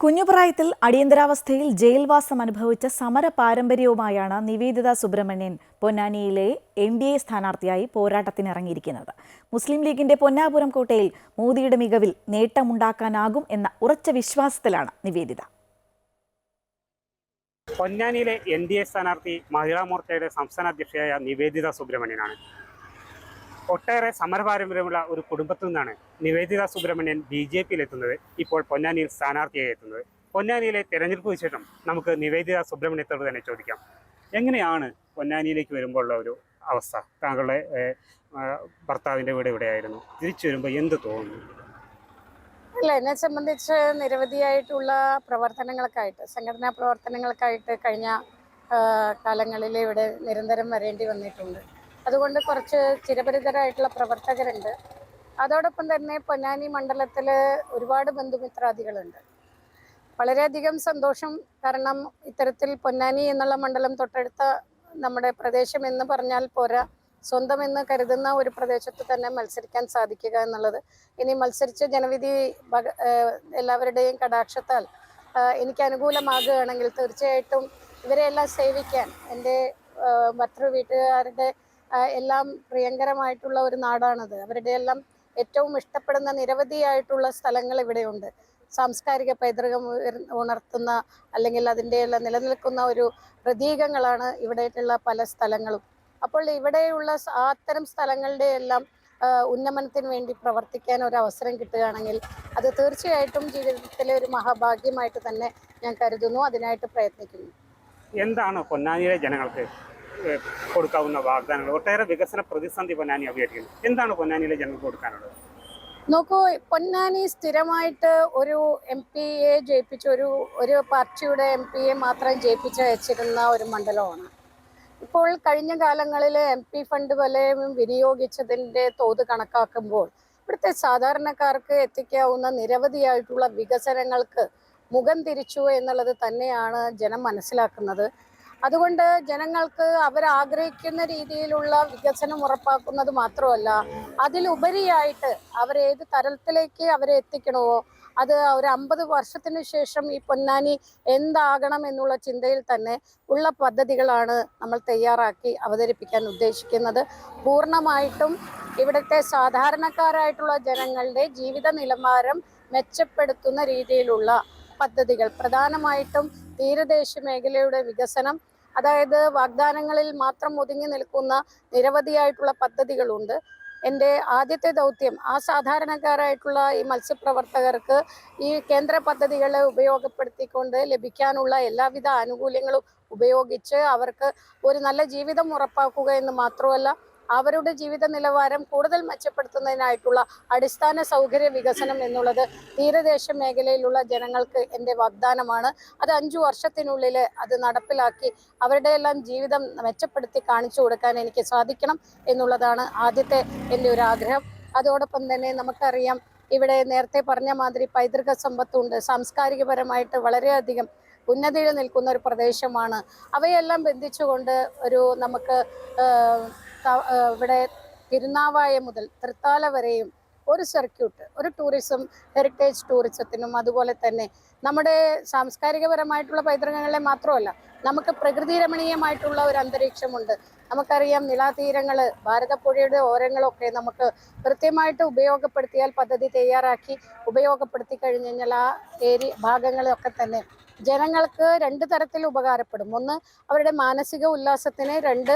കുഞ്ഞുപ്രായത്തിൽ അടിയന്തരാവസ്ഥയിൽ ജയിൽവാസം അനുഭവിച്ച സമര പാരമ്പര്യവുമായാണ് നിവേദിത സുബ്രഹ്മണ്യൻ പൊന്നാനിയിലെ എൻ ഡി എ സ്ഥാനാർത്ഥിയായി പോരാട്ടത്തിനിറങ്ങിയിരിക്കുന്നത്. മുസ്ലിം ലീഗിന്റെ പൊന്നാപുരം കോട്ടയിൽ മോദിയുടെ മികവിൽ നേട്ടമുണ്ടാക്കാനാകും എന്ന ഉറച്ച വിശ്വാസത്തിലാണ് നിവേദിത. പൊന്നാനിയിലെ എൻ ഡി എ സ്ഥാനാർത്ഥി മഹിളാ മോർച്ചയുടെ സംസ്ഥാന അധ്യക്ഷയായ നിവേദിത സുബ്രഹ്മണ്യനാണ്. ഒട്ടേറെ സമരപാരമ്പര്യമുള്ള ഒരു കുടുംബത്തിൽ നിന്നാണ് നിവേദിത സുബ്രഹ്മണ്യൻ ബി ജെ പിയിൽ എത്തുന്നത് ഇപ്പോൾ പൊന്നാനിയിൽ സ്ഥാനാർത്ഥിയായി എത്തുന്നത്. പൊന്നാനിയിലെ തെരഞ്ഞെടുപ്പ് വിശേഷം നമുക്ക് നിവേദിത സുബ്രഹ്മണ്യത്തോട് തന്നെ ചോദിക്കാം. എങ്ങനെയാണ് പൊന്നാനിയിലേക്ക് വരുമ്പോഴുള്ള ഒരു അവസ്ഥ? താങ്കളുടെ ഭർത്താവിന്റെ വീട് ഇവിടെയായിരുന്നു തിരിച്ചു വരുമ്പോൾ എന്ത് തോന്നുന്നു? അല്ല എന്നെ സംബന്ധിച്ച് നിരവധിയായിട്ടുള്ള പ്രവർത്തനങ്ങൾക്കായിട്ട് സംഘടനാ പ്രവർത്തനങ്ങൾക്കായിട്ട് കഴിഞ്ഞ കാലങ്ങളിൽ ഇവിടെ നിരന്തരം വരേണ്ടി വന്നിട്ടുണ്ട്. അതുകൊണ്ട് കുറച്ച് ചിരപരിതരായിട്ടുള്ള പ്രവർത്തകരുണ്ട്. അതോടൊപ്പം തന്നെ പൊന്നാനി മണ്ഡലത്തിൽ ഒരുപാട് ബന്ധുമിത്രാദികളുണ്ട്. വളരെയധികം സന്തോഷം കാരണം ഇത്തരത്തിൽ പൊന്നാനി എന്നുള്ള മണ്ഡലം തൊട്ടടുത്ത നമ്മുടെ പ്രദേശം എന്ന് പറഞ്ഞാൽ പോരാ. സ്വന്തം എന്ന് കരുതുന്ന ഒരു പ്രദേശത്ത് തന്നെ മത്സരിക്കാൻ സാധിക്കുക എന്നുള്ളത്. ഇനി മത്സരിച്ച് ജനവിധി എല്ലാവരുടെയും കടാക്ഷത്താൽ എനിക്ക് അനുകൂലമാകുകയാണെങ്കിൽ തീർച്ചയായിട്ടും ഇവരെല്ലാം സേവിക്കാൻ എന്റെ മറ്റൊരു വീട്ടുകാരുടെ എല്ലാം പ്രിയങ്കരമായിട്ടുള്ള ഒരു നാടാണത്. അവരുടെ എല്ലാം ഏറ്റവും ഇഷ്ടപ്പെടുന്ന നിരവധിയായിട്ടുള്ള സ്ഥലങ്ങൾ ഇവിടെയുണ്ട്. സാംസ്കാരിക പൈതൃകം ഉണർത്തുന്ന അല്ലെങ്കിൽ അതിന്റെ എല്ലാം നിലനിൽക്കുന്ന ഒരു പ്രതീകങ്ങളാണ് ഇവിടെയുള്ള പല സ്ഥലങ്ങളും. അപ്പോൾ ഇവിടെയുള്ള അത്തരം സ്ഥലങ്ങളുടെ എല്ലാം ഉന്നമനത്തിന് വേണ്ടി പ്രവർത്തിക്കാൻ ഒരു അവസരം കിട്ടുകയാണെങ്കിൽ അത് തീർച്ചയായിട്ടും ജീവിതത്തിലെ ഒരു മഹാഭാഗ്യമായിട്ട് തന്നെ ഞാൻ കരുതുന്നു. അതിനായിട്ട് പ്രയത്നിക്കുന്നു. എന്താണ് പൊന്നാനിയിലെ ജനങ്ങൾക്ക് കൊടുക്കാവുന്ന വാഗ്ദാനങ്ങൾ ഒട്ടേറെ വികസന പ്രതിസന്ധി പൊന്നാനി അഭിമുഖീകരിക്കുന്നു. എന്താണ് പൊന്നാനിയിലെ ജനങ്ങൾക്ക് കൊടുക്കാനുള്ളത്? നോക്കൂ പൊന്നാനി സ്ഥിരമായിട്ട് ഒരു എം എ ജയിപ്പിച്ച ഒരു ഒരു പാർട്ടിയുടെ എം എ മാത്രം ജയിപ്പിച്ച് വെച്ചിരുന്ന ഒരു മണ്ഡലമാണ്. ഇപ്പോൾ കഴിഞ്ഞ കാലങ്ങളിൽ എം പി ഫണ്ട് വലയം വിനിയോഗിച്ചതിന്റെ തോത് കണക്കാക്കുമ്പോൾ ഇവിടുത്തെ സാധാരണക്കാർക്ക് എത്തിക്കാവുന്ന നിരവധിയായിട്ടുള്ള വികസനങ്ങൾക്ക് മുഖം തിരിച്ചു എന്നുള്ളത് തന്നെയാണ് ജനം മനസ്സിലാക്കുന്നത്. അതുകൊണ്ട് ജനങ്ങൾക്ക് അവരാഗ്രഹിക്കുന്ന രീതിയിലുള്ള വികസനം ഉറപ്പാക്കുന്നത് മാത്രമല്ല അതിലുപരിയായിട്ട് അവരേത് തരത്തിലേക്ക് അവരെ എത്തിക്കണമോ അത് ഒരു അമ്പത് വർഷത്തിന് ശേഷം ഈ പൊന്നാനി എന്താകണം എന്നുള്ള ചിന്തയിൽ തന്നെ ഉള്ള പദ്ധതികളാണ് നമ്മൾ തയ്യാറാക്കി അവതരിപ്പിക്കാൻ ഉദ്ദേശിക്കുന്നത്. പൂർണമായിട്ടും ഇവിടുത്തെ സാധാരണക്കാരായിട്ടുള്ള ജനങ്ങളുടെ ജീവിത നിലവാരം മെച്ചപ്പെടുത്തുന്ന രീതിയിലുള്ള പദ്ധതികൾ. പ്രധാനമായിട്ടും തീരദേശ മേഖലയുടെ വികസനം അതായത് വാഗ്ദാനങ്ങളിൽ മാത്രം ഒതുങ്ങി നിൽക്കുന്ന നിരവധിയായിട്ടുള്ള പദ്ധതികളുണ്ട്. എന്റെ ആദ്യത്തെ ദൗത്യം ആ സാധാരണക്കാരായിട്ടുള്ള ഈ മത്സ്യപ്രവർത്തകർക്ക് ഈ കേന്ദ്ര പദ്ധതികളെ ഉപയോഗപ്പെടുത്തിക്കൊണ്ട് ലഭിക്കാനുള്ള എല്ലാവിധ ആനുകൂല്യങ്ങളും ഉപയോഗിച്ച് അവർക്ക് ഒരു നല്ല ജീവിതം ഉറപ്പാക്കുക എന്ന് മാത്രമല്ല അവരുടെ ജീവിത നിലവാരം കൂടുതൽ മെച്ചപ്പെടുത്തുന്നതിനായിട്ടുള്ള അടിസ്ഥാന സൗകര്യ വികസനം എന്നുള്ളത് തീരദേശ മേഖലയിലുള്ള ജനങ്ങൾക്ക് എന്റെ വാഗ്ദാനമാണ്. അത് അഞ്ചു വർഷത്തിനുള്ളിൽ അത് നടപ്പിലാക്കി അവരുടെ എല്ലാം ജീവിതം മെച്ചപ്പെടുത്തി കാണിച്ചു കൊടുക്കാൻ എനിക്ക് സാധിക്കണം എന്നുള്ളതാണ് ആദ്യത്തെ എന്റെ ഒരു ആഗ്രഹം. അതോടൊപ്പം തന്നെ നമുക്കറിയാം ഇവിടെ നേരത്തെ പറഞ്ഞ മാതിരി പൈതൃക സമ്പത്തുണ്ട്. സാംസ്കാരികപരമായിട്ട് വളരെയധികം ഉന്നതിയിൽ നിൽക്കുന്ന ഒരു പ്രദേശമാണ്. അവയെല്ലാം ബന്ധിച്ചുകൊണ്ട് ഒരു നമുക്ക് ഇവിടെ തിരുനാവായ മുതൽ തൃത്താല വരെയും ഒരു സർക്യൂട്ട് ഒരു ടൂറിസം ഹെറിറ്റേജ് ടൂറിസത്തിനും അതുപോലെ തന്നെ നമ്മുടെ സാംസ്കാരികപരമായിട്ടുള്ള പൈതൃകങ്ങളെ മാത്രമല്ല നമുക്ക് പ്രകൃതി രമണീയമായിട്ടുള്ള ഒരു അന്തരീക്ഷമുണ്ട്. നമുക്കറിയാം നിലാതീരങ്ങൾ ഭാരതപ്പുഴയുടെ ഓരങ്ങളൊക്കെ നമുക്ക് കൃത്യമായിട്ട് ഉപയോഗപ്പെടുത്തിയാൽ പദ്ധതി തയ്യാറാക്കി ഉപയോഗപ്പെടുത്തി കഴിഞ്ഞു കഴിഞ്ഞാൽ ആ ഏരി ഭാഗങ്ങളൊക്കെ തന്നെ ജനങ്ങൾക്ക് രണ്ട് തരത്തിൽ ഉപകാരപ്പെടും. ഒന്ന് അവരുടെ മാനസിക ഉല്ലാസത്തിന് രണ്ട്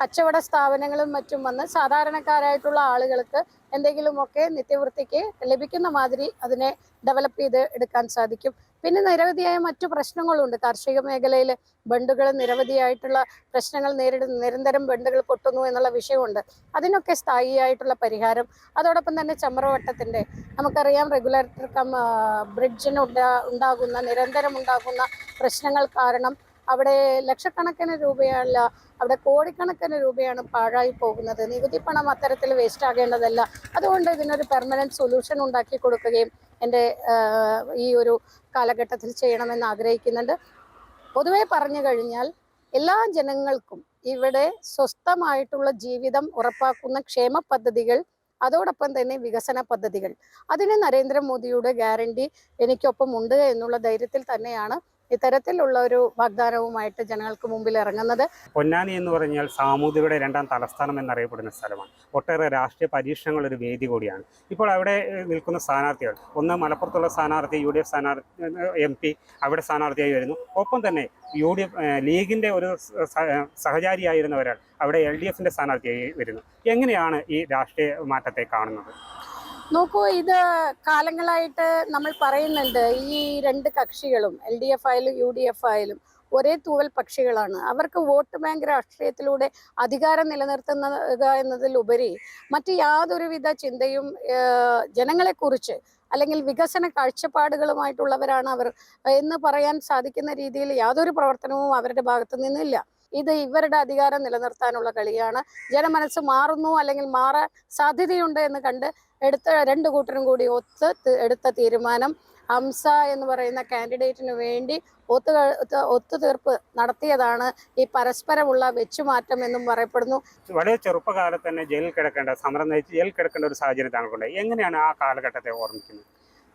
കച്ചവട സ്ഥാപനങ്ങളും മറ്റും വന്ന് സാധാരണക്കാരായിട്ടുള്ള ആളുകൾക്ക് എന്തെങ്കിലുമൊക്കെ നിത്യവൃത്തിക്ക് ലഭിക്കുന്ന മാതിരി അതിനെ ഡെവലപ്പ് ചെയ്ത് എടുക്കാൻ സാധിക്കും. പിന്നെ നിരവധിയായ മറ്റു പ്രശ്നങ്ങളുണ്ട്. കാർഷിക മേഖലയിൽ ബണ്ടുകൾ നിരവധിയായിട്ടുള്ള പ്രശ്നങ്ങൾ നേരിടുന്ന നിരന്തരം ബണ്ടുകൾ പൊട്ടുന്നു എന്നുള്ള വിഷയമുണ്ട്. അതിനൊക്കെ സ്ഥായിയായിട്ടുള്ള പരിഹാരം. അതോടൊപ്പം തന്നെ ചമ്രവട്ടത്തിന്റെ നമുക്കറിയാം റെഗുലേറ്റർ കം ബ്രിഡ്ജിന് ഉണ്ടാ ഉണ്ടാകുന്ന നിരന്തരം ഉണ്ടാകുന്ന പ്രശ്നങ്ങൾ കാരണം അവിടെ ലക്ഷക്കണക്കിന് രൂപയല്ല അവിടെ കോടിക്കണക്കിന് രൂപയാണ് പാഴായി പോകുന്നത്. നികുതി പണം അത്തരത്തിൽ വേസ്റ്റ് ആകേണ്ടതല്ല. അതുകൊണ്ട് ഇതിനൊരു പെർമനന്റ് സൊല്യൂഷൻ ഉണ്ടാക്കി കൊടുക്കുകയും എന്റെ ഈ ഒരു കാലഘട്ടത്തിൽ ചെയ്യണമെന്ന് ആഗ്രഹിക്കുന്നുണ്ട്. പൊതുവെ പറഞ്ഞു കഴിഞ്ഞാൽ എല്ലാ ജനങ്ങൾക്കും ഇവിടെ സ്വസ്ഥമായിട്ടുള്ള ജീവിതം ഉറപ്പാക്കുന്ന ക്ഷേമ പദ്ധതികൾ അതോടൊപ്പം തന്നെ വികസന പദ്ധതികൾ. അതിന് നരേന്ദ്രമോദിയുടെ ഗ്യാരണ്ടി എനിക്കൊപ്പം ഉണ്ട് എന്നുള്ള ധൈര്യത്തിൽ തന്നെയാണ് ഇത്തരത്തിലുള്ള ഒരു വാഗ്ദാനവുമായിട്ട് ജനങ്ങൾക്ക് മുമ്പിൽ ഇറങ്ങുന്നത് പൊന്നാനി എന്ന് പറഞ്ഞാൽ സാമൂതിരിയുടെ രണ്ടാം തലസ്ഥാനം എന്നറിയപ്പെടുന്ന സ്ഥലമാണ്. ഒട്ടേറെ രാഷ്ട്രീയ പരീക്ഷണങ്ങൾ ഒരു വേദി കൂടിയാണ്. ഇപ്പോൾ അവിടെ നിൽക്കുന്ന സ്ഥാനാർത്ഥികൾ ഒന്ന് മലപ്പുറത്തുള്ള സ്ഥാനാർത്ഥി യു ഡി എഫ് സ്ഥാനാർത്ഥി എം പി അവിടെ സ്ഥാനാർത്ഥിയായി വരുന്നു. ഒപ്പം തന്നെ യു ഡി എഫ് ലീഗിന്റെ ഒരു സഹചാരിയായിരുന്ന ഒരാൾ അവിടെ എൽ ഡി എഫിന്റെ സ്ഥാനാർത്ഥിയായി വരുന്നു. എങ്ങനെയാണ് ഈ രാഷ്ട്രീയ മാറ്റത്തെ കാണുന്നത്? നോക്കൂ ഇത് കാലങ്ങളായിട്ട് നമ്മൾ പറയുന്നുണ്ട് ഈ രണ്ട് കക്ഷികളും എൽ ഡി എഫ് ആയാലും യു ഡി എഫ് ആയാലും ഒരേ തൂവൽ പക്ഷികളാണ്. അവർക്ക് വോട്ട് ബാങ്ക് രാഷ്ട്രീയത്തിലൂടെ അധികാരം നിലനിർത്തുന്നത് എന്നതിലുപരി മറ്റ് യാതൊരുവിധ ചിന്തയും ജനങ്ങളെക്കുറിച്ച് അല്ലെങ്കിൽ വികസന കാഴ്ചപ്പാടുകളുമായിട്ടുള്ളവരാണ് അവർ എന്ന് പറയാൻ സാധിക്കുന്ന രീതിയിൽ യാതൊരു പ്രവർത്തനവും അവരുടെ ഭാഗത്തു നിന്നില്ല. ഇത് ഇവരുടെ അധികാരം നിലനിർത്താനുള്ള കളിയാണ്. ജനമനസ്സ് മാറുന്നു അല്ലെങ്കിൽ മാറാൻ സാധ്യതയുണ്ട് എന്ന് കണ്ട് എടുത്ത രണ്ട് കൂട്ടരും കൂടി ഒത്ത് എടുത്ത തീരുമാനം ഹംസ എന്ന് പറയുന്ന കാൻഡിഡേറ്റിന് വേണ്ടി ഒത്തു ഒത്തുതീർപ്പ് നടത്തിയതാണ് ഈ പരസ്പരമുള്ള വെച്ചുമാറ്റം എന്നും പറയപ്പെടുന്നു. വളരെ ചെറുപ്പകാലത്ത് തന്നെ ജയിലിൽ കിടക്കേണ്ട സമരം നയിച്ച് ജയിലിൽ കിടക്കേണ്ട ഒരു സാഹചര്യം താങ്കൾക്കുണ്ടായി. എങ്ങനെയാണ് ആ കാലഘട്ടത്തെ ഓർമ്മിക്കുന്നത്?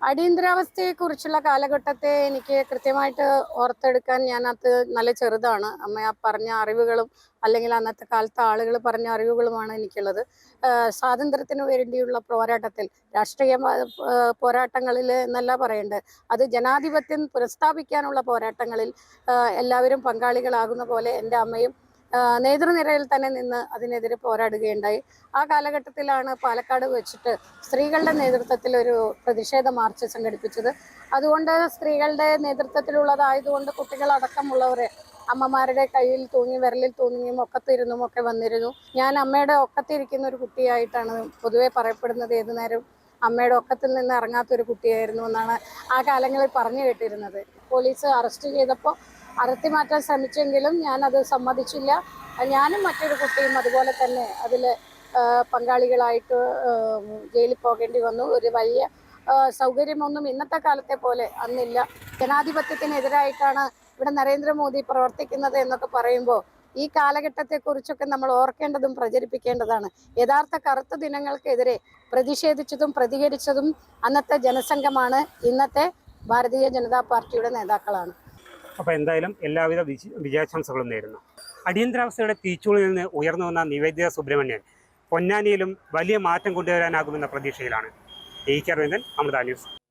അടിയന്തരാവസ്ഥയെക്കുറിച്ചുള്ള കാലഘട്ടത്തെ എനിക്ക് കൃത്യമായിട്ട് ഓർത്തെടുക്കാൻ ഞാൻ അത് നല്ല ചെറുതാണ്. അമ്മ ആ പറഞ്ഞ അറിവുകളും അല്ലെങ്കിൽ അന്നത്തെ കാലത്തെ ആളുകൾ പറഞ്ഞ അറിവുകളുമാണ് എനിക്കുള്ളത്. സ്വാതന്ത്ര്യത്തിന് വേണ്ടിയുള്ള പോരാട്ടത്തിൽ രാഷ്ട്രീയ പോരാട്ടങ്ങളിൽ എന്നല്ല പറയേണ്ടത്. അത് ജനാധിപത്യം പുനഃസ്ഥാപിക്കാനുള്ള പോരാട്ടങ്ങളിൽ എല്ലാവരും പങ്കാളികളാകുന്ന പോലെ എന്റെ അമ്മയും നേതൃനിരയിൽ തന്നെ നിന്ന് അതിനെതിരെ പോരാടുകയുണ്ടായി. ആ കാലഘട്ടത്തിലാണ് പാലക്കാട് വെച്ചിട്ട് സ്ത്രീകളുടെ നേതൃത്വത്തിൽ ഒരു പ്രതിഷേധ മാർച്ച് സംഘടിപ്പിച്ചത്. അതുകൊണ്ട് സ്ത്രീകളുടെ നേതൃത്വത്തിലുള്ളതായതുകൊണ്ട് കുട്ടികളടക്കമുള്ളവരെ അമ്മമാരുടെ കയ്യിൽ തൂങ്ങി വിരലിൽ തൂങ്ങിയും ഒക്കത്തിരുന്നും ഒക്കെ വന്നിരുന്നു. ഞാൻ അമ്മയുടെ ഒക്കത്തിരിക്കുന്ന ഒരു കുട്ടിയായിട്ടാണ് പൊതുവെ പറയപ്പെടുന്നത്. ഏതു നേരം അമ്മയുടെ ഒക്കത്തിൽ നിന്ന് ഇറങ്ങാത്തൊരു കുട്ടിയായിരുന്നു എന്നാണ് ആ കാലങ്ങളിൽ പറഞ്ഞു കേട്ടിരുന്നത്. പോലീസ് അറസ്റ്റ് ചെയ്തപ്പോൾ അറത്തി മാറ്റാൻ ശ്രമിച്ചെങ്കിലും ഞാൻ അത് സമ്മതിച്ചില്ല. ഞാനും മറ്റൊരു കുട്ടിയും അതുപോലെ തന്നെ അതിൽ പങ്കാളികളായിട്ട് ജയിലിൽ പോകേണ്ടി വന്നു. ഒരു വലിയ സൗകര്യമൊന്നും ഇന്നത്തെ കാലത്തെ പോലെ അന്നില്ല. ജനാധിപത്യത്തിനെതിരായിട്ടാണ് ഇവിടെ നരേന്ദ്രമോദി പ്രവർത്തിക്കുന്നത് എന്നൊക്കെ പറയുമ്പോൾ ഈ കാലഘട്ടത്തെക്കുറിച്ചൊക്കെ നമ്മൾ ഓർക്കേണ്ടതും പ്രചരിപ്പിക്കേണ്ടതാണ്. യഥാർത്ഥ കറുത്ത ദിനങ്ങൾക്കെതിരെ പ്രതിഷേധിച്ചതും പ്രതികരിച്ചതും അന്നത്തെ ജനസംഘമാണ് ഇന്നത്തെ ഭാരതീയ ജനതാ പാർട്ടിയുടെ നേതാക്കളാണ്. അപ്പോൾ എന്തായാലും എല്ലാവിധ വിജ വിജയാശംസകളും നേരുന്നു. അടിയന്തരാവസ്ഥയുടെ തീച്ചുളിൽ നിന്ന് ഉയർന്നു വന്ന നിവേദ്യ സുബ്രഹ്മണ്യൻ പൊന്നാനിയിലും വലിയ മാറ്റം കൊണ്ടുവരാനാകുമെന്ന പ്രതീക്ഷയിലാണ്. A. K. Aravindan Amrita news.